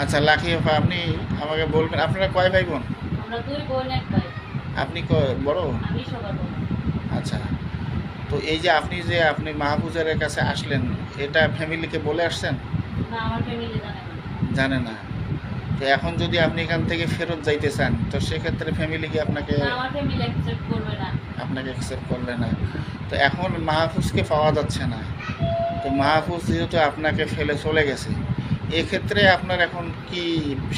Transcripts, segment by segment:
আচ্ছা লাখি আপা আপনি আমাকে বলবেন। আপনারা কয় ভাই বোন আমরা দুই বোন এক ভাই। আপনি বড়? আমি সবার বড়। আচ্ছা তো এই যে আপনি যে আপনি মাহফুজের কাছে আসলেন এটা ফ্যামিলিকে বলে আসছেন? না আমার ফ্যামিলি জানে না। জানে না। তো এখন যদি আপনি এখান থেকে ফেরত যাইতে চান তো সেক্ষেত্রে ফ্যামিলি কি আপনাকে না আমার ফ্যামিলি অ্যাকসেপ্ট করবে না। আপনাকে অ্যাকসেপ্ট করবে না। তো এখন মাহফুজকে পাওয়া যাচ্ছে না। তো মাহফুজ যেহেতু আপনাকে ফেলে চলে গেছে এক্ষেত্রে আপনার এখন কি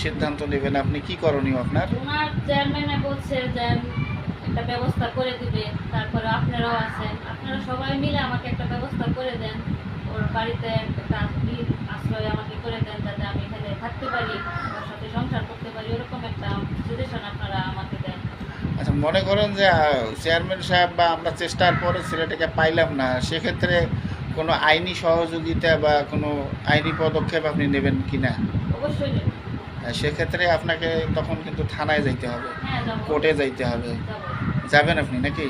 সিদ্ধান্ত নেবেন? আপনি কি করণীয় আপনার? ওনার চেয়ারম্যানে বলছে যে একটা ব্যবস্থা করে দিবে তারপরে আপনারাও আছেন। আপনারা সবাই মিলে আমাকে একটা ব্যবস্থা করে দেন। ওর বাড়িতে একটা আশ্রয় আমাকে করে দেন যাতে আমি এখানে থাকতে পারি ওর সাথে সংসার করতে পারি ওরকম একটা সাজেশন আপনারা আমাকে দেন। আচ্ছা মনে করেন যে চেয়ারম্যান সাহেব বা আমরা চেষ্টার পরে ছেলেটাকে পাইলাম না সেক্ষেত্রে কোনো আইনি সহযোগিতা বা কোনো আইনি পদক্ষেপ আপনি নেবেন কি না? অবশ্যই সেক্ষেত্রে আপনাকে তখন কিন্তু থানায় যাইতে হবে হ্যাঁ কোর্টে যাইতে হবে। যাবেন আপনি নাকি?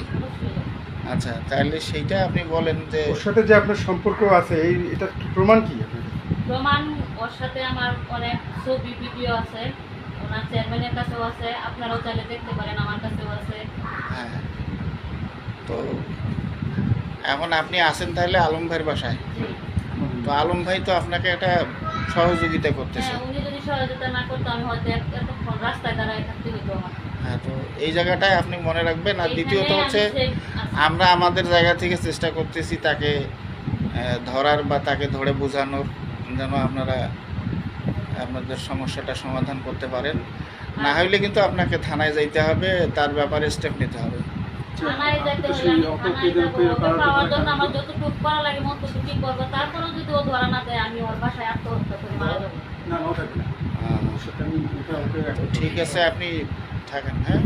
আচ্ছা তাহলে সেইটা আপনি বলেন যে ওর সাথে যে আপনার সম্পর্ক আছে এই এটা কি প্রমাণ কি প্রমাণ ওর সাথে আমার অনেক ছবি ভিডিও আছে ওনার চেয়ারম্যানের কাছেও আছে আপনারাও চাইলে দেখতে পারেন আমার কাছেও আছে হ্যাঁ তো এখন আপনি আসেন তাহলে আলম ভাইয়ের বাসায়। তো আলম ভাই তো আপনাকে একটা সহযোগিতা করতেছে। হ্যাঁ হ্যাঁ তো এই জায়গাটায় আপনি মনে রাখবেন। আর দ্বিতীয়ত হচ্ছে। আমরা আমাদের জায়গা থেকে চেষ্টা করতেছি তাকে ধরার বা তাকে ধরে বোঝানোর যেন আপনারা আপনাদের সমস্যাটা সমাধান করতে পারেন। না হইলে কিন্তু আপনাকে থানায় যাইতে হবে তার ব্যাপারে স্টেপ নিতে হবে। থানায় হলে পাওয়ার জন্য আমার যতটুকু করা লাগে করব। তারপরেও যদি ও ধরা না দেয় আমি ওর বাসায় আত্মহত্যা করে মারা যাব। ঠিক আছে আপনি থাকেন হ্যাঁ?